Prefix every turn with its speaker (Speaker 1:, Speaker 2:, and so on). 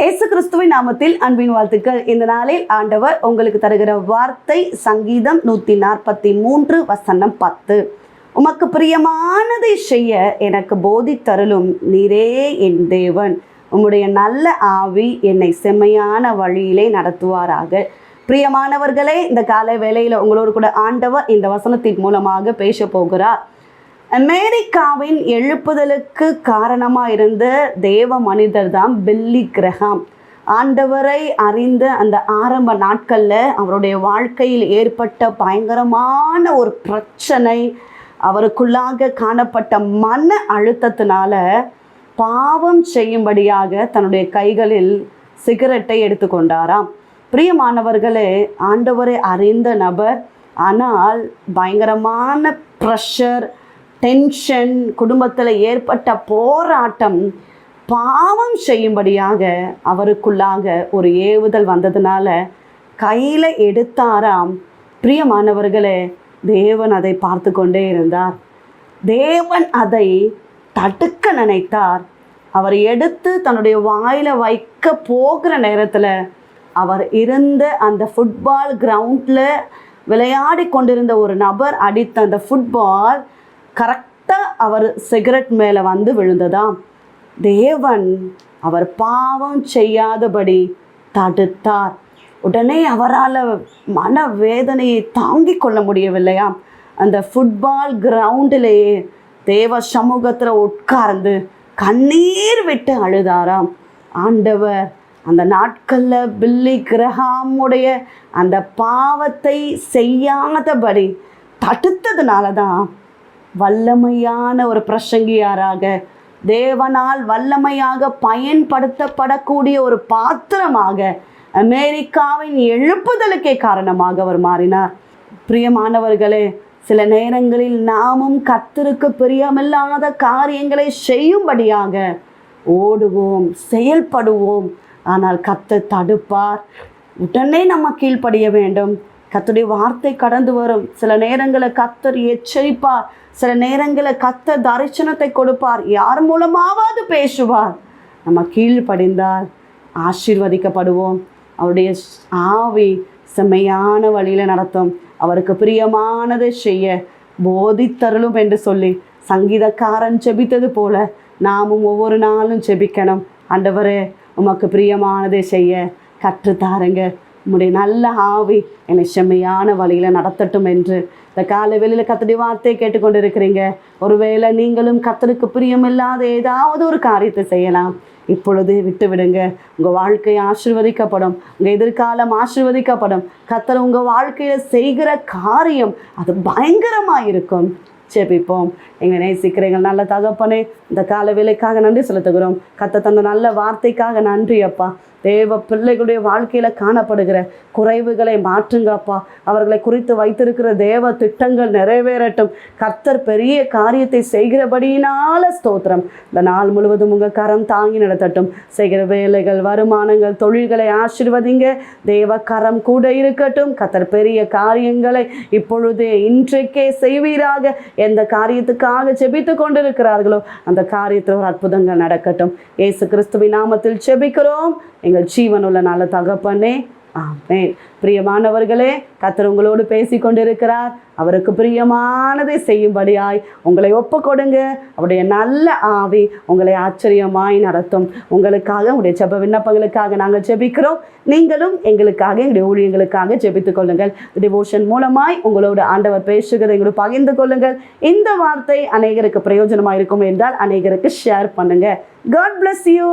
Speaker 1: இயேசு கிறிஸ்துவின் நாமத்தில் அன்பின் வாழ்த்துக்கள். இந்த நாளில் ஆண்டவர் உங்களுக்கு தருகிற வார்த்தை சங்கீதம் நூற்றி நாற்பத்தி மூன்று வசனம் பத்து. உமக்கு பிரியமானதை செய்ய எனக்கு போதித்தருளும் நீரே என் தேவன். உம்முடைய நல்ல ஆவி என்னை செம்மையான வழியிலே நடத்துவாராக. பிரியமானவர்களே இந்த காலை வேளையில் உங்களோடு கூட ஆண்டவர் இந்த வசனத்தின் மூலமாக பேச போகிறார். அமெரிக்காவின் எழுப்புதலுக்கு காரணமாக இருந்த தேவ மனிதர் தான் பில்லி கிரகம் ஆண்டவரை அறிந்த அந்த ஆரம்ப நாட்களில் அவருடைய வாழ்க்கையில் ஏற்பட்ட பயங்கரமான ஒரு பிரச்சனை அவருக்குள்ளாக காணப்பட்ட மன அழுத்தத்தினால பாவம் செய்யும்படியாக தன்னுடைய கைகளில் சிகரெட்டை எடுத்துக்கொண்டாராம் பிரியமானவர்களே ஆண்டவரை அறிந்த நபர் ஆனால் பயங்கரமான ப்ரெஷர் டென்ஷன் குடும்பத்தில் ஏற்பட்ட போராட்டம் பாவம் செய்யும்படியாக அவருக்குள்ளாக ஒரு ஏவுதல் வந்ததுனால கையில் எடுத்தாராம். பிரியமானவர்களே தேவன் அதை பார்த்து கொண்டே இருந்தார். தேவன் அதை தடுக்க நினைத்தார். அவர் எடுத்து தன்னுடைய வாயில் வைக்க போகிற நேரத்தில் அவர் இருந்த அந்த ஃபுட்பால் கிரவுண்டில் விளையாடி கொண்டிருந்த ஒரு நபர் அடித்த அந்த ஃபுட்பால் கரெக்டாக அவர் சிகரெட் மேலே வந்து விழுந்ததாம். தேவன் அவர் பாவம் செய்யாதபடி தடுத்தார். உடனே அவரால் மன வேதனையை தாங்கி கொள்ள முடியவில்லையாம். அந்த ஃபுட்பால் கிரவுண்டிலேயே தேவ சமூகத்தில் உட்கார்ந்து கண்ணீர் விட்டு அழுதாராம். ஆண்டவர் அந்த நாட்களில் பில்லி கிரகாமுடைய அந்த பாவத்தை செய்யாதபடி தடுத்ததுனால தான் வல்லமையான ஒரு பிரசங்கியாராக தேவனால் வல்லமையாக பயன்படுத்தப்படக்கூடிய ஒரு பாத்திரமாக அமெரிக்காவின் எழுப்புதலுக்கே காரணமாக அவர் மாறினார். பிரியமானவர்களே சில நேரங்களில் நாமும் கத்திருக்கு பிரியமில்லாத காரியங்களை செய்யும்படியாக ஓடுவோம் செயல்படுவோம். ஆனால் கத்து தடுப்பார். உடனே நம்ம கீழ்ப்படிய வேண்டும். கத்துடைய வார்த்தை கடந்து வரும். சில நேரங்களை கத்தர் எச்சரிப்பார். சில நேரங்களில் கத்த தரிசனத்தை கொடுப்பார். யார் மூலமாவது பேசுவார். நம்ம கீழ்ப்படிந்தால் ஆசீர்வதிக்கப்படுவோம். அவருடைய ஆவி செம்மையான வழியில் நடத்தும். அவருக்கு பிரியமானதை செய்ய போதித்தருளும் என்று சொல்லி சங்கீதக்காரன் ஜெபித்தது போல நாமும் ஒவ்வொரு நாளும் ஜெபிக்கணும். ஆண்டவரே உமக்கு பிரியமானதை செய்ய கற்றுத்தாருங்க. உம்முடைய நல்ல ஆவி என்னை செம்மையான வழியில் நடத்தட்டும் என்று இந்த காலை வெளியில் கத்தடி வார்த்தை கேட்டுக்கொண்டு இருக்கிறீங்க ஒருவேளை நீங்களும் கத்தருக்கு பிரியமில்லாத ஏதாவது ஒரு காரியத்தை செய்யலாம். இப்பொழுது விட்டு விடுங்க உங்கள் வாழ்க்கை ஆசிர்வதிக்கப்படும். உங்கள் எதிர்காலம் ஆசிர்வதிக்கப்படும். கத்தர் உங்கள் வாழ்க்கையில் செய்கிற காரியம் அது பயங்கரமாக இருக்கும். ஜெபிப்போம். எங்கள் நேசிக்கிறீங்கள் நல்ல தகப்பனே இந்த கால வேலைக்காக நன்றி செலுத்துகிறோம். கத்த தந்த நல்ல வார்த்தைக்காக நன்றி அப்பா. தேவ பிள்ளைகளுடைய வாழ்க்கையில் காணப்படுகிற குறைவுகளை மாற்றுங்கப்பா அவர்களை குறித்து வைத்திருக்கிற தேவ திட்டங்கள் நிறைவேறட்டும். கர்த்தர் பெரிய காரியத்தை செய்கிறபடியினால ஸ்தோத்திரம். இந்த நாள் முழுவதும் உங்கள் கரம் தாங்கி நடத்தட்டும். செய்கிற வேலைகள் வருமானங்கள் தொழில்களை ஆசிர்வதிங்க. தேவ கரம் கூட இருக்கட்டும். கர்த்தர் பெரிய காரியங்களை இப்பொழுதே இன்றைக்கே செய்வீராக. எந்த காரியத்துக்காக செபித்து கொண்டிருக்கிறார்களோ அந்த காரியத்தில் ஒரு அற்புதங்கள் நடக்கட்டும். ஏசு கிறிஸ்துவின் நாமத்தில் செபிக்கிறோம் எங்கள் ஜீவனுள்ள நல்ல தகப்பனே. ஆமென். பிரியமானவர்களே கத்தர் உங்களோடு பேசி கொண்டிருக்கிறார் அவருக்கு பிரியமானதை செய்யும்படியாய் உங்களை ஒப்பு கொடுங்க அவருடைய நல்ல ஆவி உங்களை ஆச்சரியமாய் நடத்தும். உங்களுக்காக உங்களுடைய செப விண்ணப்பங்களுக்காக நாங்கள் ஜெபிக்கிறோம். நீங்களும் எங்களுக்காக எங்களுடைய ஊழியங்களுக்காக ஜெபித்துக் கொள்ளுங்கள். டிவோஷன் மூலமாய் உங்களோட ஆண்டவர் பேசுகிறதை எங்களோடு பகிர்ந்து கொள்ளுங்கள். இந்த வார்த்தை அநேகருக்கு பிரயோஜனமாக இருக்கும் என்றால் அநேகருக்கு ஷேர் பண்ணுங்கள் காட் பிளஸ் யூ